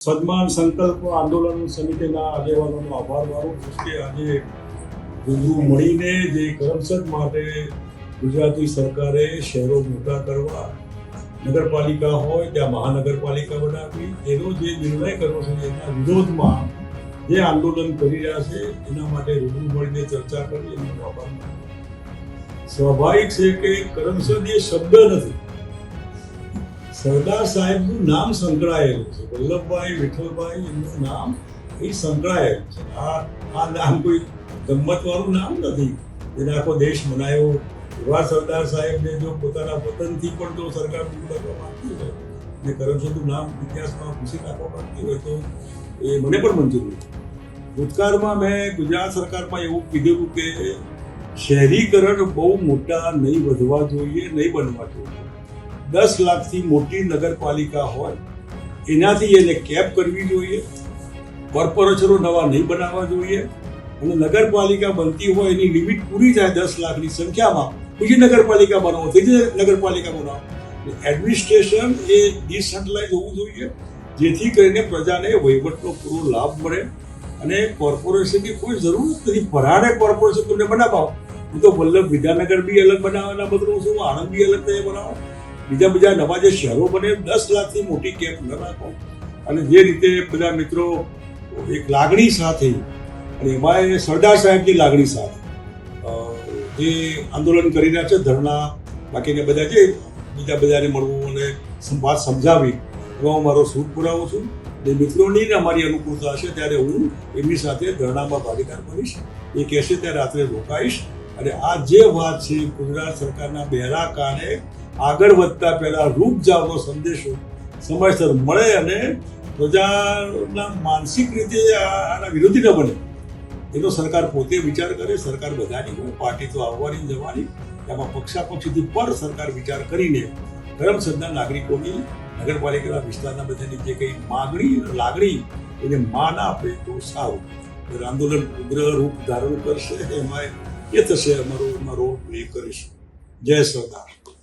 સન્માન સંકલ્પ આંદોલન સમિતિના આગેવાનોનો આભાર માનું કે આજે બધું મળીને જે કરમસદ માટે ગુજરાતી સરકારે શહેરો મોટા કરવા નગરપાલિકા હોય ત્યાં મહાનગરપાલિકા બનાવી એનો જે નિર્ણય કર્યો છે, એના વિરોધમાં જે આંદોલન કરી રહ્યા છે, એના માટે રૂબરૂ મળીને ચર્ચા કરી, એનો આભાર સ્વાભાવિક છે કે કરમસદ એ શબ્દ નથી સરદાર સાહેબનું નામ સંકળાયેલું છે. વલ્લભભાઈ, વિઠ્ઠલભાઈ એમનું નામ એ સંકળાયેલું છે. આ આ નામ કોઈ ગમ્મતવાળું નામ નથી. એને આખો દેશ મનાયો. એવા સરદાર સાહેબને જો પોતાના વતનથી પણ જો સરકાર દૂર કરવા માંગતી હોય ને કરમસદનું નામ ઇતિહાસમાં ભૂસી નાખવા માંગતી હોય તો એ મને પણ મંજૂર નથી. ભૂતકાળમાં મેં ગુજરાત સરકારમાં એવું કીધેલું કે શહેરીકરણ બહુ મોટા નહીં વધવા જોઈએ, નહીં બનવા જોઈએ. દસ લાખથી મોટી નગરપાલિકા હોય, એનાથી એને કેપ કરવી જોઈએ, કોર્પોરેશનો નવા નહીં બનાવવા જોઈએ, અને નગરપાલિકા બનતી હોય એની લિમિટ પૂરી થાય દસ લાખની સંખ્યામાં, બીજી નગરપાલિકા બનાવો, ત્રીજી નગરપાલિકા બનાવો. એડમિનિસ્ટ્રેશન એ ડિસેન્ટ્રલાઇઝ હોવું જોઈએ, જેથી કરીને પ્રજાને વહીવટનો પૂરો લાભ મળે, અને કોર્પોરેશનની કોઈ જરૂર નથી. પરાણે કોર્પોરેશન તમને બનાવો હું તો વલ્લભ વિદ્યાનગર બી અલગ બનાવવાના બદલું છું, આણંદ બી અલગ તમે બનાવો. બીજા બીજા નવા જે શહેરો બને, દસ લાખથી મોટી કેમ્પ ન રાખો. અને જે રીતે બધા મિત્રો એક લાગણી સાથે, અને એમાં સરદાર સાહેબની લાગણી સાથે જે આંદોલન કરી રહ્યા છે, ધરણા, બાકીને બધા જે બીજા બધાને મળવું અને વાત સમજાવી, એમાં હું મારો સૂટ પુરાવું છું. જે મિત્રોની અમારી અનુકૂળતા હશે, ત્યારે હું એમની સાથે ધરણામાં ભાગીદાર બનીશ. એ કહેશે ત્યારે રાત્રે રોકાઈશ. અને આ જે વાત છે, ગુજરાત સરકારના બહેરા કાને આગળ વધતા પહેલાં રૂપ જાવનો સંદેશો સમયસર મળે અને પ્રજાના માનસિક રીતે આના વિરોધી ન બને. એનો સરકાર પોતે વિચાર કરે, સરકાર બધાની હોય પાર્ટી તો આવવાની જવાની એમાં પક્ષાપક્ષીથી પર સરકાર વિચાર કરીને કરમસદના નાગરિકોની નગરપાલિકાના વિસ્તારના બધાની જે કંઈ માગણી લાગણી એને માન આપે તો સારું. આંદોલન ઉગ્ર રૂપ ધારણ કરશે એમાં એ થશે, અમારો એમાં રોલ પ્લે કરીશું. જય સરદાર.